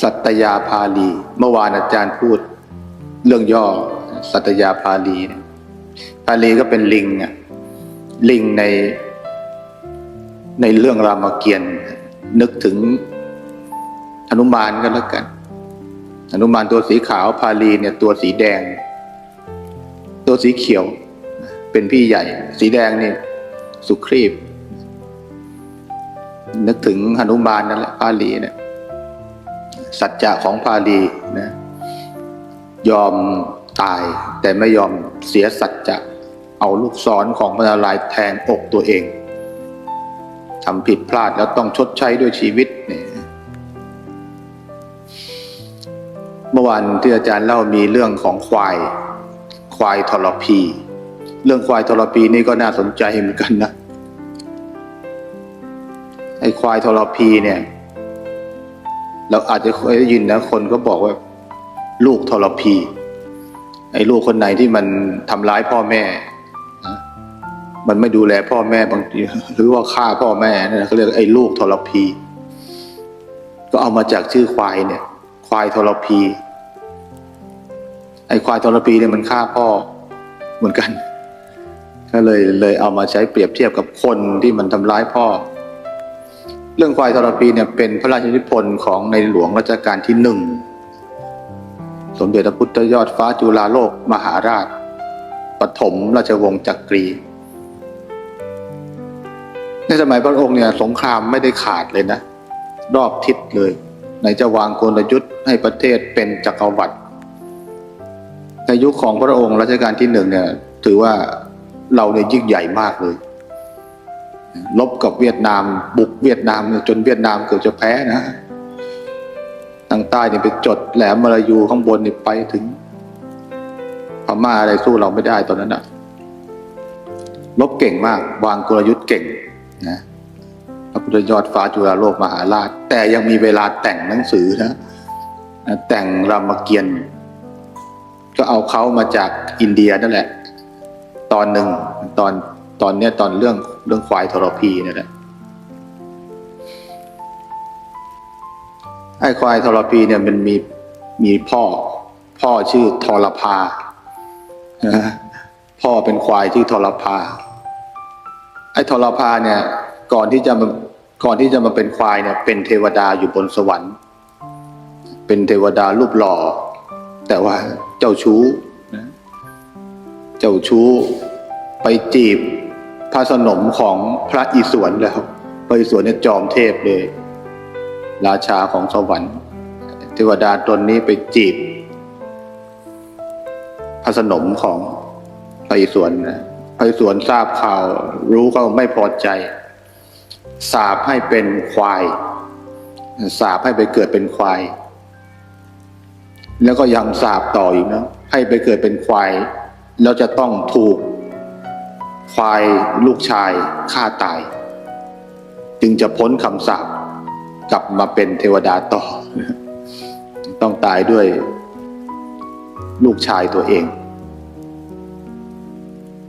สัตยาภาลี เมื่อวานอาจารย์พูดเรื่องย่อ สัตยาภาลีเนี่ยภาลีก็เป็นลิงอะลิงในในเรื่องรามเกียรติ์นึกถึงหนุมานก็แล้วกันหนุมานตัวสีขาวภาลีเนี่ย ตัวสีแดง ตัวสีเขียว เป็นพี่ใหญ่ สีแดงนี่ สุครีบ นึกถึงหนุมานนั่นแหละภาลีเนี่ย สัจจะของพาลีนะยอมตายแต่ไม่ยอมเสียสัจจะเอาลูกศรของพระนารายณ์แทงอกตัวเองทำผิดพลาดแล้วต้องชดใช้ด้วยชีวิตเนี่ยเมื่อวานที่อาจารย์เล่ามีเรื่องของควาย ควายทรพี เรื่องควายทรพีนี่ก็น่าสนใจเหมือนกันนะไอ้ควายทรพีเนี่ย เราอาจจะเคยได้ยินนะ คนก็บอกว่า ลูกทรพี ไอ้ลูกคนไหนที่มันทำร้ายพ่อแม่นะมันไม่ดูแลพ่อแม่บางทีหรือว่าฆ่าพ่อแม่นะเขาเรียกไอ้ลูกทรพี ก็เอามาจากชื่อควายเนี่ย ควายทรพี ไอ้ควายทรพีเนี่ยมันฆ่าพ่อเหมือนกัน ก็เลยเลยเอามาใช้เปรียบเทียบกับคนที่มันทำร้ายพ่อ เรื่องควายทรพีเนี่ยเป็นพระราชนิพนธ์ของในหลวงรัชกาลที่หนึ่ง สมเด็จพระพุทธยอดฟ้าจุฬาโลกมหาราช ปฐมราชวงศ์จักรี ในสมัยพระองค์เนี่ยสงครามไม่ได้ขาดเลยนะ รอบทิศเลย ในจะวางกลยุทธ์ให้ประเทศเป็นจักรวรรดิ ในยุคของพระองค์รัชกาลที่หนึ่งเนี่ยถือว่าเราเนี่ยยิ่งใหญ่มากเลย ลบกับเวียดนาม บุกเวียดนามจนเวียดนามเกือบจะแพ้นะทางใต้เนี่ยไปจดแหลมมาลายูข้างบนเนี่ยไปถึงพม่าอะไรสู้เราไม่ได้ตอนนั้นอะลบเก่งมาก วางกลยุทธ์เก่งนะพระพุทธยอดฟ้าจุฬาโลกมหาราช แต่ยังมีเวลาแต่งหนังสือนะนะแต่งรามเกียรติ์ก็เอาเขามาจากอินเดียนั่นแหละ ตอนหนึ่งตอนตอนเนี้ยตอนเรื่อง เรื่องควายทรพีเนี่ยแหละไอ้ควายทรพีเนี่ยมันมีมีพ่อ พ่อชื่อทรพาพ่อเป็นควายชื่อทรพาไอ้ทรพาเนี่ย ก่อนที่จะมาก่อนที่จะมาเป็นควายเนี่ย เป็นเทวดาอยู่บนสวรรค์ เป็นเทวดารูปหล่อ แต่ว่าเจ้าชู้นะเจ้าชู้ไปจีบ พระสนมของพระอิศวรแล้วพระอิศวรเนี่ยจอมเทพเลย ราชาของสวรรค์เทวดาตนนี้ไปจีบ พระสนมของพระอิศวรนะพระอิศวรทราบข่าว รู้ก็ไม่พอใจ สาบให้เป็นควาย สาบให้ไปเกิดเป็นควาย แล้วก็ยังสาบต่ออีกนะให้ไปเกิดเป็นควาย แล้วจะต้องถูก ควายลูกชายฆ่าตาย จึงจะพ้นคำสาปกลับมาเป็นเทวดาต่อ ต้องตายด้วยลูกชายตัวเอง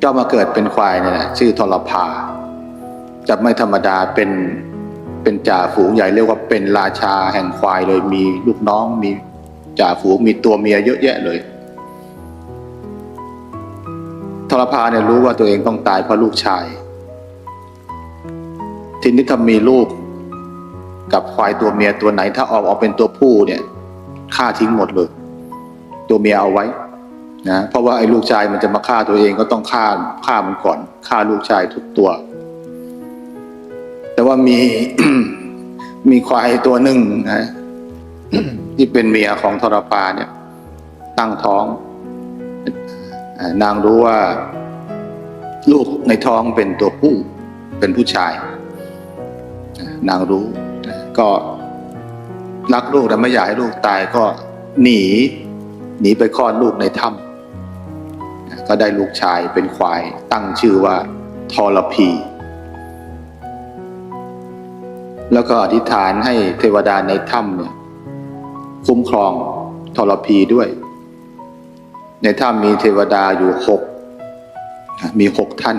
ก็มาเกิดเป็นควายเนี่ยนะชื่อทรพาจะไม่ธรรมดาเป็นเป็นจ่าฝูงใหญ่เรียกว่าเป็นราชาแห่งควายเลยมีลูกน้องมีจ่าฝูงมีตัวเมียเยอะแยะเลย ทรพาเนี่ยรู้ว่าตัวเองต้องตายเพราะลูกชาย ทีนี้ถ้ามีลูก กับควายตัวเมียตัวไหน ถ้าออกออกเป็นตัวผู้เนี่ยฆ่าทิ้งหมดเลย ตัวเมียเอาไว้นะเพราะว่าไอ้ลูกชายมันจะมาฆ่าตัวเองก็ต้องฆ่าฆ่ามันก่อนฆ่าลูกชายทุกตัว แต่ว่ามีมีควายตัวหนึ่งนะที่เป็นเมียของทรพาเนี่ย ตั้งท้อง นางรู้ว่าลูกในท้องเป็นตัวผู้เป็นผู้ชาย นางรู้ ก็รักลูกแต่ไม่อยากให้ลูกตายก็หนี หนีไปคลอดลูกในถ้ำก็ได้ลูกชายเป็นควาย ตั้งชื่อว่าทรพี แล้วก็อธิษฐานให้เทวดาในถ้ำเนี่ยคุ้มครองทรพีด้วย ในถ้ำมีเทวดาอยู่หกมีหกท่าน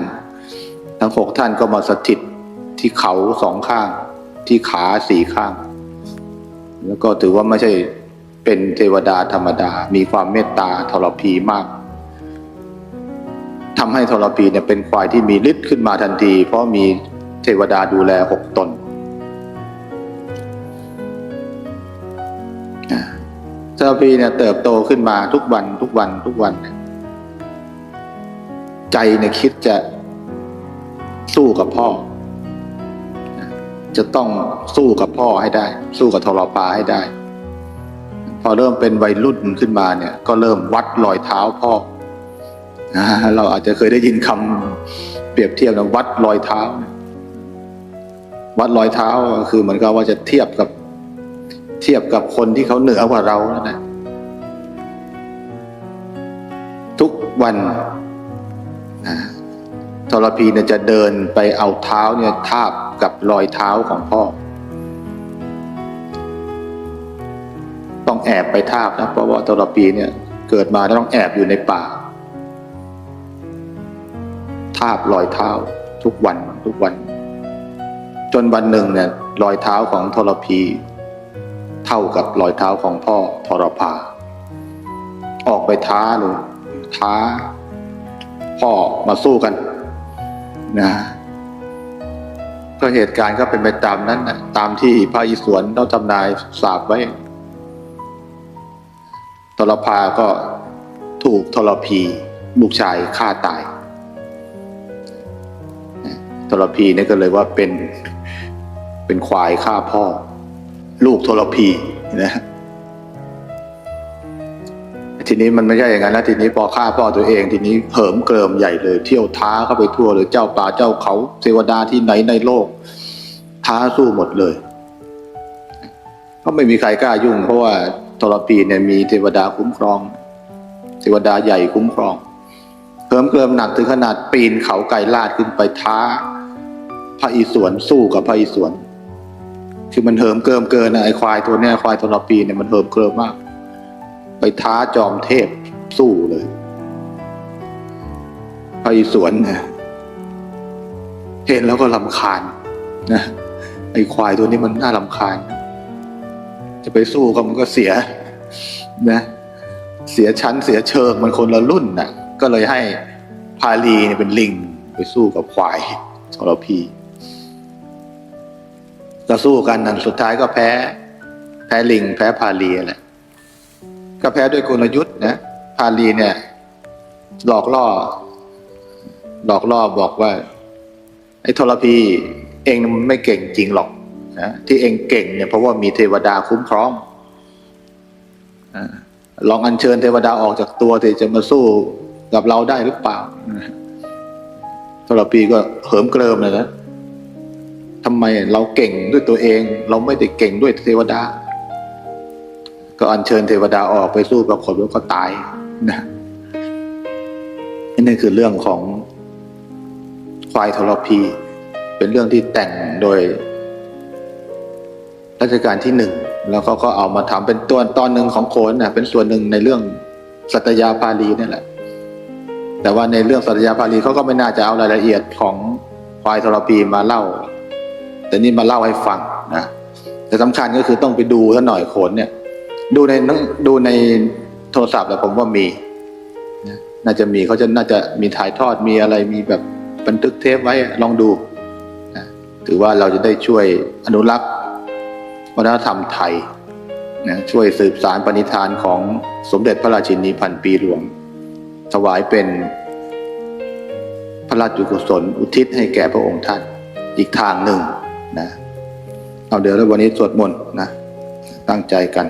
ทั้งหกท่านก็มาสถิตที่เขาสองข้าง ที่ขาสี่ข้าง แล้วก็ถือว่าไม่ใช่เป็นเทวดาธรรมดา มีความเมตตาทรพีมากทำให้ทรพีเนี่ยเป็นควายที่มีฤทธิ์ขึ้นมาทันที เพราะมีเทวดาดูแลหกตน ทรพีเนี่ยเติบโตขึ้นมาทุกวันทุกวันทุกวันเนี่ยใจเนี่ยคิดจะสู้กับพ่อ จะต้องสู้กับพ่อให้ได้ สู้กับทรปาให้ได้ พอเริ่มเป็นวัยรุ่นขึ้นมาเนี่ย ก็เริ่มวัดรอยเท้าพ่อ เราอาจจะเคยได้ยินคำเปรียบเทียบนะวัดรอยเท้า วัดรอยเท้าคือเหมือนกับว่าจะเทียบกับ เทียบกับคนที่เขาเหนือกว่าเรานั่นะทุกวันอ่าทรพีเนี่ยจะเดินไปเอาเท้าเนี่ยทาบกับรอยเท้าของพ่อ ต้องแอบไปทาบนะเพราะว่าทรพีเนี่ยเกิดมาต้องแอบอยู่ในป่า ทาบรอยเท้าทุกวันทุกวัน จนวันหนึ่งเนี่ยรอยเท้าของทรพี เท่ากับรอยเท้าของพ่อทรพา ออกไปท้าเลยท้า พ่อมาสู้กันนะก็เหตุการณ์ก็เป็นไปตามนั้นนะตามที่พระอิศวรต้องทำนายสาบไว้ทรพาก็ถูกทรพีลูกชายฆ่าตายทรพีนี่ก็เลยว่าเป็นเป็นควายฆ่าพ่อ ลูกทรพีนะทีนี้มันไม่ใช่อย่างนั้นแล้วทีนี้พอฆ่าพ่อตัวเอง ทีนี้เหิมเกริมใหญ่เลย เที่ยวท้าเข้าไปทั่วเลยเจ้าป่าเจ้าเขาเทวดาที่ไหนในโลก ท้าสู้หมดเลย ก็ไม่มีใครกล้ายุ่ง เพราะว่าทรพีเนี่ยมีเทวดาคุ้มครอง เทวดาใหญ่คุ้มครองเหิมเกริมหนักถึงขนาดปีนเขาไกรลาดขึ้นไปท้า พระอิศวรสู้กับพระอิศวร คือมันเหิมเกิมเกินนะไอ้ควายตัวเนี้ยควายทรพีเนี่ยมันเหิมเกิมมาก ไปท้าจอมเทพสู้เลยพระอิศวรเนี่ยเห็นแล้วก็ลำคาญนะไอ้ควายตัวนี้มันน่าลำคาญ จะไปสู้กับมันก็เสียนะ เสียชั้นเสียเชิงมันคนละรุ่นน่ะ ก็เลยให้พาลีเนี่ยเป็นลิง ไปสู้กับควายทรพี ก็สู้กันนั่นสุดท้ายก็แพ้ แพ้ลิง แพ้พาลีแหละก็แพ้ด้วยกลยุทธ์นะพาลีเนี่ย หลอกล่อ หลอกล่อบอกว่า ไอ้ทรพีเองมันไม่เก่งจริงหรอกนะที่เองเก่งเนี่ยเพราะว่ามีเทวดาคุ้มครองลองอัญเชิญเทวดาออกจากตัวที่จะมาสู้กับเราได้หรือเปล่าทรพีก็เหิมเกริมเลยนะ ทำไมเราเก่งด้วยตัวเอง เราไม่ได้เก่งด้วยเทวดา ก็อัญเชิญเทวดาออกไปสู้กับคนแล้วก็ตายนะนี่คือเรื่องของควายทรพี เป็นเรื่องที่แต่งโดยรัชกาลที่หนึ่งแล้วเขาก็เอามาทำเป็นตัวตอนหนึ่งของโขนนะเป็นส่วนหนึ่งในเรื่องสัตยาภาลีนี่แหละ แต่ว่าในเรื่องสัตยาภาลีเขาก็ไม่น่าจะเอารายละเอียดของควายทรพีมาเล่า แต่นี่มาเล่าให้ฟังนะแต่สำคัญก็คือต้องไปดูซะหน่อยโขนเนี่ย ดูในดูในโทรศัพท์แล้วผมว่ามีน่าจะมีเขาจะน่าจะมีถ่ายทอดมีอะไรมีแบบบันทึกเทปไว้ลองดูนะถือว่าเราจะได้ช่วยอนุรักษ์วัฒนธรรมไทยนะช่วยสืบสารปณิธานของสมเด็จพระราชินีพันปีหลวง ถวายเป็นพระราชกุศลอุทิศให้แก่พระองค์ท่านอีกทางหนึ่ง นะ เอาเดี๋ยวแล้ววันนี้สวดมนต์นะ ตั้งใจกัน